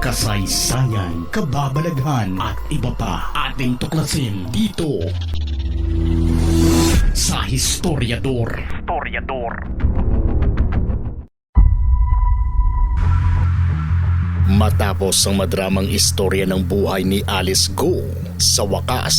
kasaysayan, kababalaghan at iba pa ating tuklasin dito sa Historiador. Historiador. Matapos ang madramang istorya ng buhay ni Alice Go, sa wakas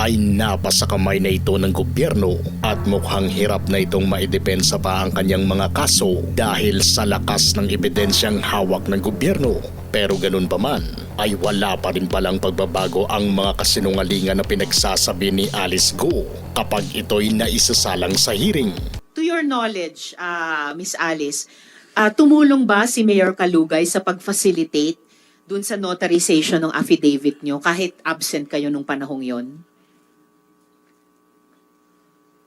ay napasa kamay na ito ng gobyerno at mukhang hirap na itong maidepensa pa ang kanyang mga kaso dahil sa lakas ng ebidensyang hawak ng gobyerno. Pero ganun pa man, ay wala pa rin palang pagbabago ang mga kasinungalingan na pinagsasabi ni Alice Go kapag ito'y naisasalang sa hearing. To your knowledge, ah, Miss Alice, ah, tumulong ba si Mayor Kalugay sa pag-facilitate dun sa notarization ng affidavit nyo kahit absent kayo nung panahong yon?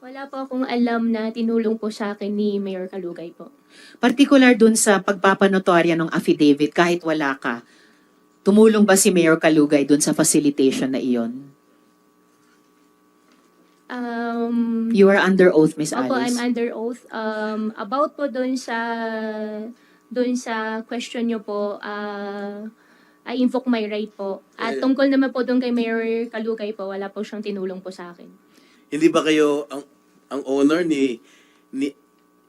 Wala po akong alam na tinulong po sa akin ni Mayor Kalugay po. Particular dun sa pagpapanotorya ng affidavit kahit wala ka, tumulong ba si Mayor Kalugay dun sa facilitation na iyon? Um, You are under oath, Miss Opo, Alice. I'm under oath. Um, about po doon sa doon sa question nyo po, uh, I invoke my right po. At tungkol naman po doon kay Mayor Kalugay po, wala po siyang tinulong po sa akin. Hindi ba kayo ang ang owner ni ni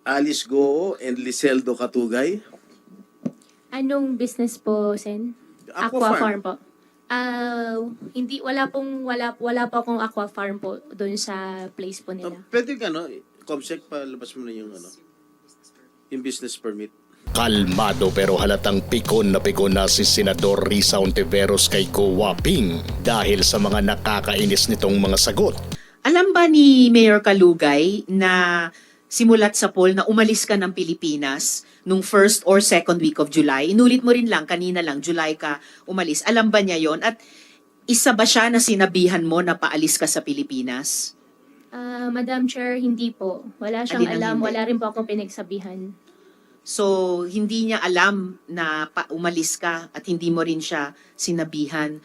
Alice Goo and Liseldo Katugay? Anong business po, Sen? Aqua Farm. po. Ah, hindi wala pong wala wala po akong aqua farm po doon sa place po Uh, nila. pwede ka no, Comsec palabas mo na yung ano yung business permit. Kalmado pero halatang pikon na pikon na si Senador Risa Ontiveros kay Go Waping dahil sa mga nakakainis nitong mga sagot. Alam ba ni Mayor Kalugay na simulat sa poll na umalis ka ng Pilipinas nung first or second week of July? Inulit mo rin lang, kanina lang, July ka umalis. Alam ba niya yon At isa ba siya na sinabihan mo na paalis ka sa Pilipinas? Ah, Madam Chair, hindi po. Wala Alin siyang ang alam, hindi? wala rin po akong pinagsabihan. So, hindi niya alam na pa umalis ka at hindi mo rin siya sinabihan.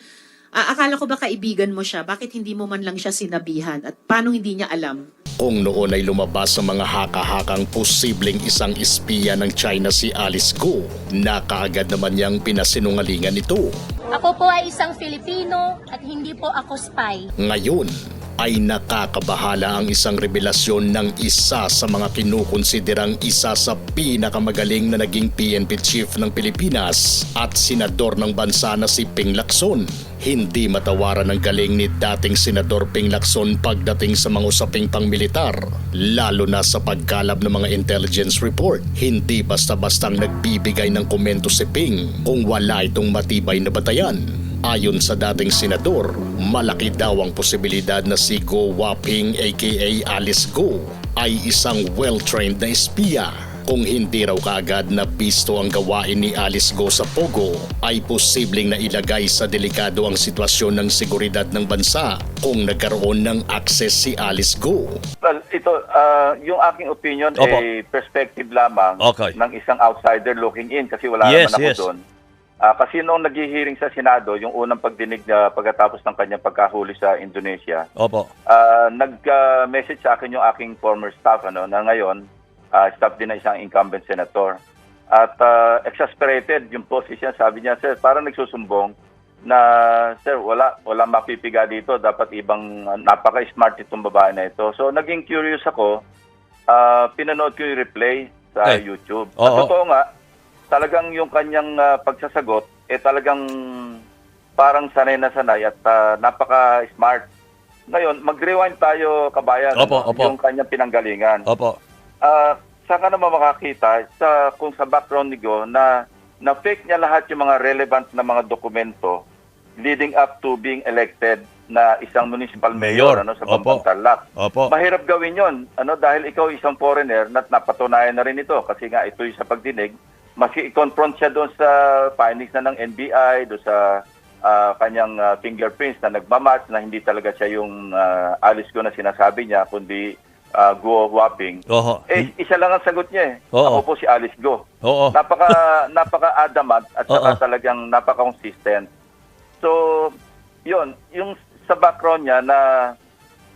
Ah, akala ko ba kaibigan mo siya? Bakit hindi mo man lang siya sinabihan? At paano hindi niya alam? Kung noon ay lumabas sa mga haka-hakang posibleng isang espiya ng China si Alice Go, nakaagad naman niyang pinasinungalingan ito. Ako po ay isang Filipino at hindi po ako spy. Ngayon ay nakakabahala ang isang revelasyon ng isa sa mga kinukonsiderang isa sa pinakamagaling na naging PNP chief ng Pilipinas at senador ng bansa na si Ping Lacson. Hindi matawaran ang galing ni dating senador Ping Lacson pagdating sa mga usaping pangmilitar, lalo na sa pagkalab ng mga intelligence report. Hindi basta-bastang nagbibigay ng komento si Ping kung wala itong matibay na batayan. Ayon sa dating senador, malaki daw ang posibilidad na si Go Waping aka Alice Go ay isang well-trained na espiya. Kung hindi raw kaagad na pisto ang gawain ni Alice Go sa Pogo, ay posibleng na ilagay sa delikado ang sitwasyon ng seguridad ng bansa kung nagkaroon ng access si Alice Go. Well, ito, ah, yung aking opinion Opo. ay perspective lamang Okay. ng isang outsider looking in kasi wala Yes, naman ako yes. doon. Ah, kasi nung naghihiring sa Senado, yung unang pagdinig na pagkatapos ng kanyang pagkahuli sa Indonesia, Opo. ah, nag-message sa akin yung aking former staff ano, na ngayon, ah, staff din na isang incumbent senator. At ah, exasperated yung position, sabi niya, sir, parang nagsusumbong na, sir, wala, wala mapipiga dito. Dapat ibang, napaka-smart itong babae na ito. So, naging curious ako. Ah, pinanood ko yung replay sa Eh, YouTube. At totoo nga, talagang yung kanyang ah, pagsasagot, eh talagang parang sanay na sanay at ah, napaka-smart. Ngayon, mag-rewind tayo, kabayan, Opo, opo. yung kanyang pinanggalingan. Opo. Ah, saan ka naman makakita sa, kung sa background ni Go na, na fake niya lahat yung mga relevant na mga dokumento leading up to being elected na isang municipal mayor, Mayor. ano, sa Opo. Bambang Tarlac. Opo. Mahirap gawin yon ano, dahil ikaw isang foreigner na napatunayan na rin ito kasi nga ito yung sa pagdinig. Maski i-confront siya doon sa findings na ng NBI, doon sa ah, kanyang ah, fingerprints na nagmamatch na hindi talaga siya yung ah, Alice Go na sinasabi niya, kundi uh, Go Huaping. Oho. Eh, isa lang ang sagot niya eh. Oo. Ako po si Alice Go. Oo. Napaka napaka-adamant at saka Oo. talagang napaka-consistent. So, yun, yung sa background niya na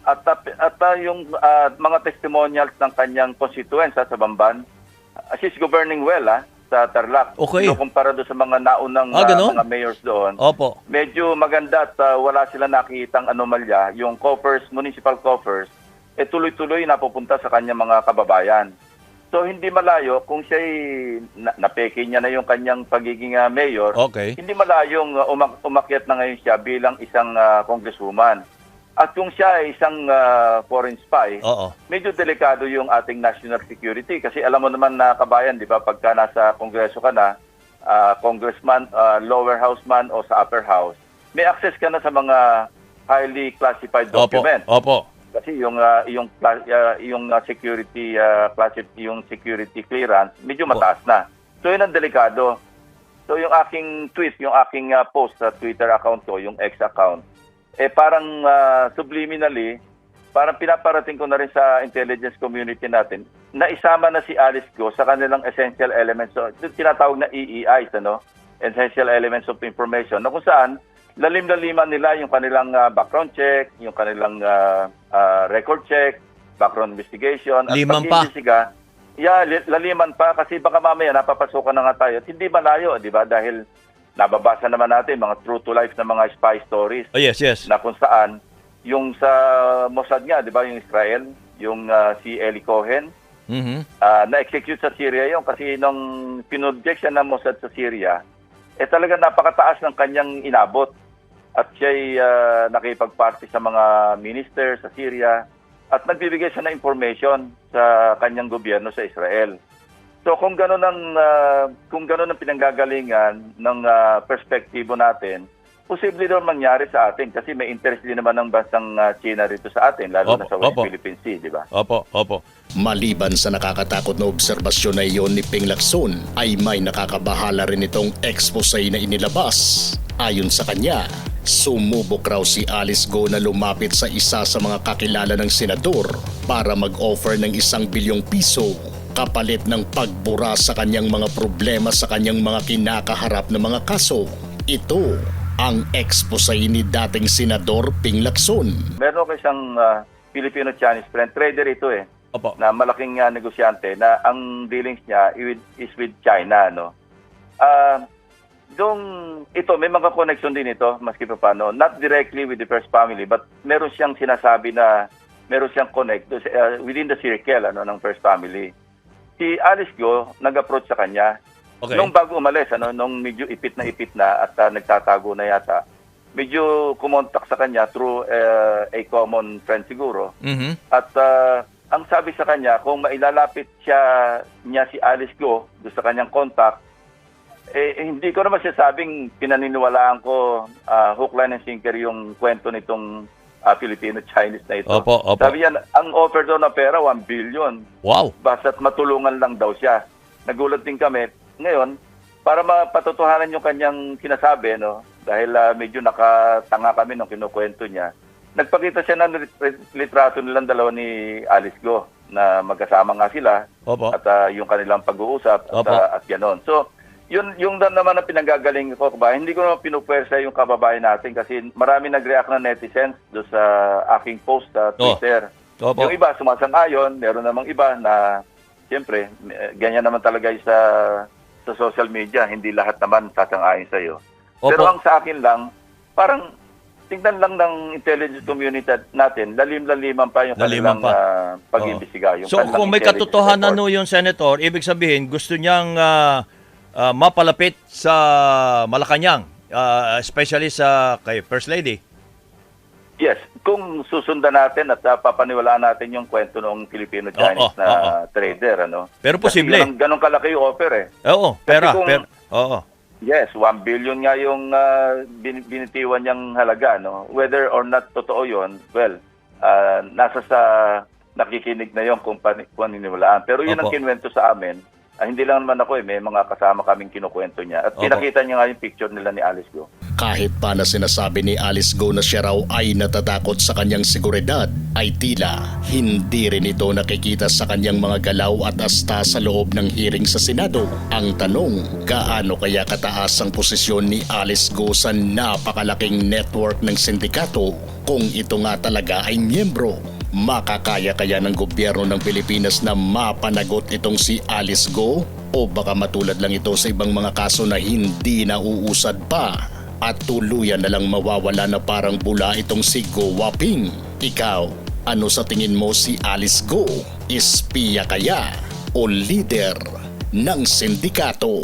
at, at yung ah, mga testimonials ng kanyang constituents sa Bamban, she's governing well ah. Sa Tarlac. Okay. kumpara doon sa mga naunang Ah, ganon? mga mayors doon, Opo. medyo maganda at ah, wala sila nakitang anomalya. Yung coffers, municipal coffers, eh tuloy-tuloy napupunta sa kanyang mga kababayan. So hindi malayo kung siya'y na, napeke niya na yung kanyang pagiging ah, mayor, Okay. hindi malayong uh, umak- umakyat na ngayon siya bilang isang uh, congresswoman. At kung siya ay isang uh, foreign spy, Oo. medyo delikado yung ating national security kasi alam mo naman na kabayan, di ba, pagka nasa kongreso ka na, uh, congressman, uh, lower house man o sa upper house, may access ka na sa mga highly classified Opo. documents. Opo. Kasi yung uh, yung uh, yung uh, security uh, classi- yung security clearance medyo mataas na. So yun ang delikado. So yung aking tweet, yung aking uh, post sa Twitter account ko, yung X account, eh parang uh, subliminally, parang pinaparating ko na rin sa intelligence community natin na isama na si Alice Go sa kanilang essential elements. So ito tinatawag na EEIs, ano? Essential Elements of Information, na kung saan lalim-laliman nila yung kanilang ah, background check, yung kanilang ah, ah, record check, background investigation, at Liman pa. Yeah, li- laliman pa kasi baka mamaya napapasukan na nga tayo. At hindi malayo, di ba? Dahil nababasa naman natin mga true to life na mga spy stories Oh, yes, yes. na kung saan yung sa Mossad nga, di ba, yung Israel, yung ah, si Eli Cohen, Mhm. Ah, na-execute sa Syria yun kasi nung pinobject siya ng Mossad sa Syria, eh talaga napakataas ng kanyang inabot. At siya'y uh, nakipagparty sa mga minister sa Syria at nagbibigay siya ng information sa kanyang gobyerno sa Israel. So kung gano'n ang ah, kung gano'n ang pinanggagalingan ng ah, perspektibo natin, posible daw mangyari sa atin kasi may interest din naman ng bansang ah, China rito sa atin lalo Opo, na sa West opo. Philippine Sea, di ba? Opo, opo. Maliban sa nakakatakot na obserbasyon na iyon ni Ping Lacson, ay may nakakabahala rin itong expose na inilabas. Ayon sa kanya, sumubok raw si Alice Go na lumapit sa isa sa mga kakilala ng senador para mag-offer ng isang bilyong piso kapalit ng pagbura sa kanyang mga problema sa kanyang mga kinakaharap na mga kaso. Ito ang expose ni dating senador Ping Lacson. Meron ako isang ah, Filipino-Chinese friend, trader ito eh, Opo. na malaking ah, negosyante na ang dealings niya is with China, no? Ah, dong ito may mga connection din ito maski pa paano not directly with the first family but meron siyang sinasabi na meron siyang connect ah, within the circle ano ng first family si Alice Go nag-approach sa kanya Okay. nung bago umalis ano nung medyo ipit na ipit na at ah, nagtatago na yata medyo kumontak sa kanya through ah, a common friend siguro Mhm. at ah, ang sabi sa kanya, kung mailalapit siya niya si Alice Go doon sa kanyang contact, eh, eh, hindi ko naman sinasabing pinaniniwalaan ko ah, hook, line, and sinker yung kwento nitong ah, Filipino-Chinese na ito. Opo, opo. Sabi yan, ang offer daw na pera, 1 billion. Wow. Basta't matulungan lang daw siya. Nagulat din kami. Ngayon, para mapatotohanan yung kanyang sinasabi, no, dahil ah, medyo nakatanga kami nung kinukwento niya, nagpakita siya ng lit- litrato nilang dalawa ni Alice Go na magkasama nga sila Opo. at ah, yung kanilang pag-uusap at, Opo. ah, at ganon. So, yun yung dan naman ang pinanggagaling ko ba hindi ko naman pinupwersa yung kababayan natin kasi marami nag-react na netizens do sa aking post sa Oh. Twitter. Opo. Yung iba sumasang-ayon, meron namang iba na siyempre ganyan naman talaga sa sa social media, hindi lahat naman sasang-ayon sa iyo. Opo. Pero ang sa akin lang, parang tingnan lang ng intelligence community natin, lalim-laliman pa yung Laliman kanilang pa. ah, pag-imbestiga. Yung So kung may katotohanan report. no yung senator, ibig sabihin gusto niyang ah, ah, mapalapit sa Malacanang, ah, especially sa kay First Lady. Yes, kung susundan natin at uh, papaniwalaan natin yung kwento ng Filipino-Chinese na oo. trader, ano? Pero Kasi posible. ganun, ganun kalaki yung offer eh. Oo, pera, kung- pera. Oo. Yes, 1 billion nga yung uh, bin- binitiwan niyang halaga, no? Whether or not totoo yon, well, uh, nasa sa nakikinig na yon kung pani- kung paniniwalaan. Pero yun ang Opo. kinwento sa amin. Ah, hindi lang naman ako eh, may mga kasama kaming kinukwento niya. At Opo. pinakita niya nga yung picture nila ni Alice Go. Kahit pa na sinasabi ni Alice Go na siya raw ay natatakot sa kanyang seguridad, ay tila hindi rin ito nakikita sa kanyang mga galaw at asta sa loob ng hearing sa Senado. Ang tanong, gaano kaya kataas ang posisyon ni Alice Go sa napakalaking network ng sindikato kung ito nga talaga ay miyembro? Makakaya kaya ng gobyerno ng Pilipinas na mapanagot itong si Alice Go? O baka matulad lang ito sa ibang mga kaso na hindi nauusad pa at tuluyan na lang mawawala na parang bula itong si Go Waping. Ikaw, ano sa tingin mo si Alice Go? Espiya kaya o leader ng sindikato?